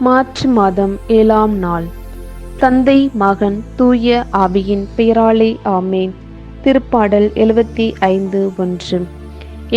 March மாதம் ஏழாம் நாள். தந்தை மகன் தூய ஆவியின் பெயராலே ஆமேன். திருப்பாடல் எழுபத்தி ஐந்து ஒன்று.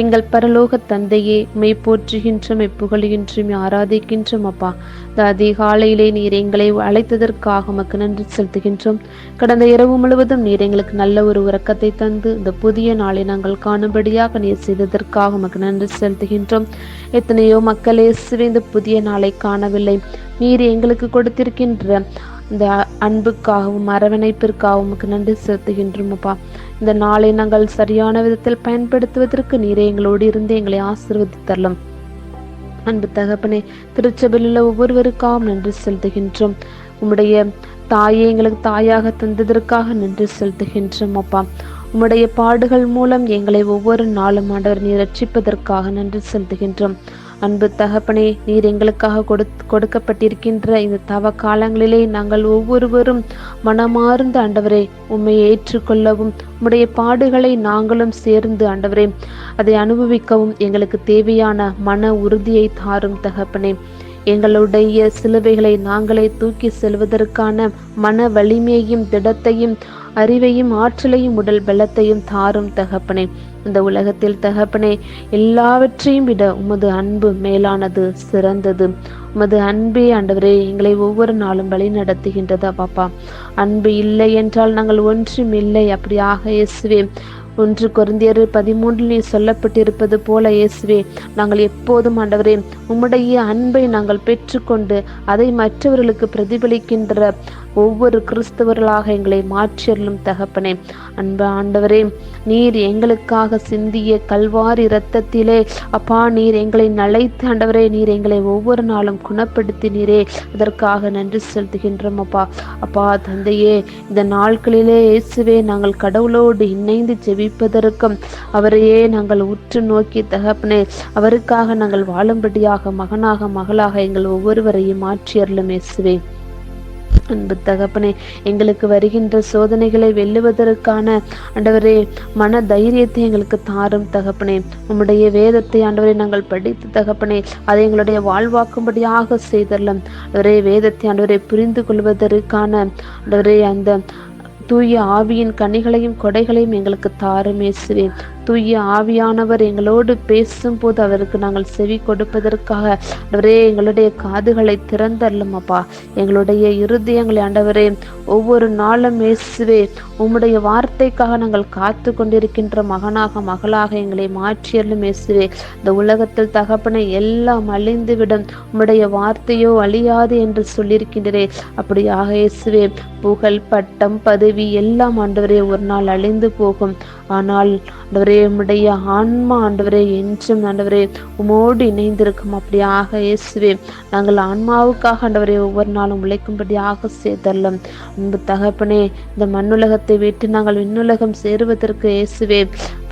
எங்கள் பரலோக தந்தையே மெய் போற்றுகின்ற மெய் புகழுகின்ற மெய் ஆராதிக்கின்றோம் அப்பா. இந்த அதிகாலையிலே நீர் எங்களை அழைத்ததற்காக உமக்கு நன்றி செலுத்துகின்றோம். கடந்த இரவு முழுவதும் நீர் எங்களுக்கு நல்ல ஒரு உறக்கத்தை தந்து இந்த புதிய நாளை நாங்கள் காணும்படியாக நீர் செய்ததற்காக உமக்கு நன்றி செலுத்துகின்றோம். எத்தனையோ மக்களே சிவைந்து புதிய நாளை காணவில்லை. நீர் எங்களுக்கு கொடுத்திருக்கின்ற இந்த அன்புக்காகவும் அரவணைப்பிற்காகவும் உமக்கு நன்றி செலுத்துகின்றோம் அப்பா இந்த நாளை நாங்கள் சரியான விதத்தில் பயன்படுத்துவதற்கு நீரே எங்களோடு இருந்து எங்களை ஆசிர்வதித்தரலாம் அன்பு தகப்பனே திருச்சபையில் உள்ள ஒவ்வொருவருக்காகவும் நன்றி செலுத்துகின்றோம். உம்முடைய தாயை எங்களுக்கு தாயாக தந்ததற்காக நன்றி செலுத்துகின்றோம் அப்பா உம்முடைய பாடுகள் மூலம் எங்களை ஒவ்வொரு நாளும் ஆண்டவர் நீர் ரட்சிப்பதற்காக நன்றி செலுத்துகின்றோம். அன்பு தகப்பனே நீர் எங்களுக்காக கொடு கொடுக்கப்பட்டிருக்கின்ற இந்த தவ காலங்களிலே நாங்கள் ஒவ்வொருவரும் மனமார்ந்த ஆண்டவரே உண்மை ஏற்றுக்கொள்ளவும் உம்முடைய பாடுகளை நாங்களும் சேர்ந்து ஆண்டவரே அதை அனுபவிக்கவும் எங்களுக்கு தேவையான மன உறுதியை தாரும் தகப்பனே. எங்களுடைய சிலுவைகளை நாங்களே தூக்கி செல்வதற்கான மன வலிமையையும் திடத்தையும் அறிவையும் ஆற்றலையும் உடல் பலத்தையும் தாரும் தகப்பனே. இந்த உலகத்தில் தகப்பனே எல்லாவற்றையும் விட உமது அன்பு மேலானது சிறந்தது. உமது அன்பே ஆண்டவரே எங்களை ஒவ்வொரு நாளும் வழி நடத்துகின்றதா பாப்பா அன்பு இல்லை என்றால் நாங்கள் ஒன்றும் இல்லை அப்படியாக இயேசுவே. ஒன்று குருந்தியர் பதிமூன்றில் நீ சொல்லப்பட்டிருப்பது போல இயேசுவே நாங்கள் எப்போதும் ஆண்டவரே உம்முடைய அன்பை நாங்கள் பெற்றுக்கொண்டு அதை மற்றவர்களுக்கு பிரதிபலிக்கின்ற ஒவ்வொரு கிறிஸ்தவர்களாக எங்களை மாற்றியருளும் தகப்பனே. அன்பு ஆண்டவரே நீர் எங்களுக்காக சிந்திய கல்வாரி இரத்தத்திலே அப்பா நீர் எங்களை நலைத்து ஆண்டவரே நீர் எங்களை ஒவ்வொரு நாளும் குணப்படுத்தினீரே. அதற்காக நன்றி செலுத்துகின்றோம் அப்பா. அப்பா தந்தையே இந்த நாட்களிலே இயேசுவே நாங்கள் கடவுளோடு இணைந்து ஜெபிப்பதற்கும் அவரையே நாங்கள் உற்று நோக்கி தகப்பனே அவருக்காக நாங்கள் வாழும்படியாக மகனாக மகளாக எங்கள் ஒவ்வொருவரையும் மாற்றியருளும் இயேசுவே. அன்பு தகப்பனே எங்களுக்கு வருகின்ற சோதனைகளை வெல்லுவதற்கான ஆண்டவரே மன தைரியத்தை எங்களுக்கு தாரும் தகப்பனே. உம்முடைய வேதத்தை ஆண்டவரை நாங்கள் படித்து தகப்பனே அதை எங்களுடைய வாழ்வாக்கும்படியாக செய்தரலாம். அவரே வேதத்தை ஆண்டவரை புரிந்து கொள்வதற்கான ஆண்டவரே அந்த தூய ஆவியின் கனிகளையும் கொடைகளையும் எங்களுக்கு தாரும் இயேசுவே. தூய ஆவியானவர் எங்களோடு பேசும்போது அவருக்கு நாங்கள் செவி கொடுப்பதற்காக ஆண்டவரே எங்களுடைய காதுகளை திறந்தரலும் அப்பா எங்களுடைய இருதயங்களை ஆண்டவரே ஒவ்வொரு நாளும் இயேசுவே உம்முடைய வார்த்தைக்காக நாங்கள் காத்து கொண்டிருக்கின்ற மகனாக மகளாக எங்களை மாற்றியலும் இயேசுவே. இந்த உலகத்தில் தகப்பனை எல்லாம் அழிந்துவிடும். உம்முடைய வார்த்தையோ அழியாது என்று சொல்லியிருக்கின்றே அப்படியாக இயேசுவே புகழ் பட்டம் பதவி எல்லாம் ஆண்டவரே ஒரு நாள் அழிந்து போகும். ஆனால் ஆண்டவரே உம்முடைய ஆன்மா ஆண்டவரே என்றும் ஆண்டவரே உமோடு இணைந்திருக்கும் அப்படியாக இயேசுவே. நாங்கள் ஆன்மாவுக்காக ஆண்டவரே ஒவ்வொரு நாளும் உழைக்கும்படியாக செய்தல்லும். அன்பு தகப்பனே இந்த மண்ணுலகத்தை விட்டு நாங்கள் விண்ணுலகம் சேருவதற்கு இயேசுவே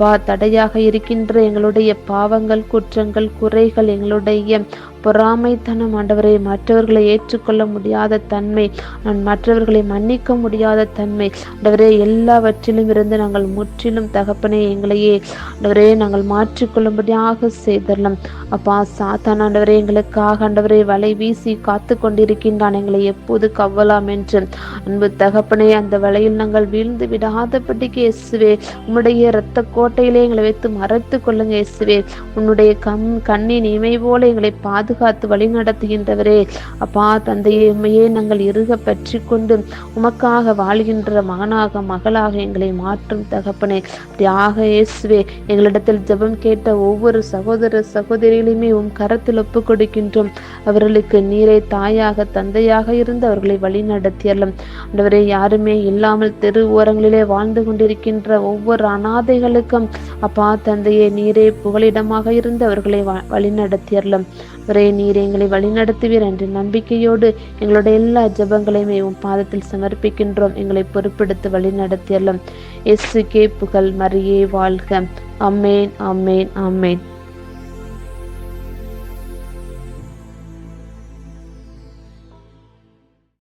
அப்பா தடையாக இருக்கின்ற எங்களுடைய பாவங்கள் குற்றங்கள் குறைகள் எங்களுடைய பொறாமைத்தனம் ஆண்டவரை மற்றவர்களை ஏற்றுக்கொள்ள முடியாத தன்மை நான் மற்றவர்களை மன்னிக்க முடியாத தன்மை. ஆண்டவரே எல்லாவற்றிலும் இருந்து நாங்கள் முற்றிலும் தகப்பனே எங்களையே ஆண்டவரே நாங்கள் மாற்றிக்கொள்ளும்படியாக செய்தரலாம். அப்பா சாத்தான் ஆண்டவரே எங்களுக்காக ஆண்டவரே வலை வீசி காத்து கொண்டிருக்கின்றான் எங்களை எப்போது கவ்வலாம் என்று. அன்பு தகப்பனே அந்த வலையில் நாங்கள் வீழ்ந்து விடாதபடிக்கு இயேசுவே உம்முடைய இரத்த கோட்டையிலே எங்களை வைத்து மறைத்து கொள்ளுங்க இயேசுவே. உன்னுடைய கண் கண்ணின் இமை போல எங்களை பாதுகாத்து வழி நடத்துகின்றவரே அப்பா தந்தையே உண்மையே நாங்கள் இருக பற்றி கொண்டு உமக்காக வாழ்கின்ற மகனாக மகளாக எங்களை மாற்றும் தகப்பனே. அப்படியாக இயேசுவே எங்களிடத்தில் ஜெபம் கேட்ட ஒவ்வொரு சகோதர சகோதரிகளையுமே உம் கரத்தில் ஒப்பு கொடுக்கின்றோம். அவர்களுக்கு நீரை தாயாக தந்தையாக இருந்து அவர்களை வழி நடத்தியறலாம் ஆண்டவரே யாருமே இல்லாமல் தெரு ஓரங்களிலே வாழ்ந்து கொண்டிருக்கின்ற ஒவ்வொரு அனாதைகளுக்கு அனாதைகளுக்கும் அப்பா தந்தையே நீரே புகலிடமாக இருந்து அவர்களை வ- ஒரே நீர் எங்களை வழிநடத்துவீர் என்ற நம்பிக்கையோடு எங்களுடைய எல்லா ஜபங்களையுமே உன் பாதத்தில் சமர்ப்பிக்கின்றோம். எங்களை பொறுப்பெடுத்து வழி நடத்தியறலாம் எஸ்ஸுக்கே புகழ் மரியே வாழ்க. Amen amen amen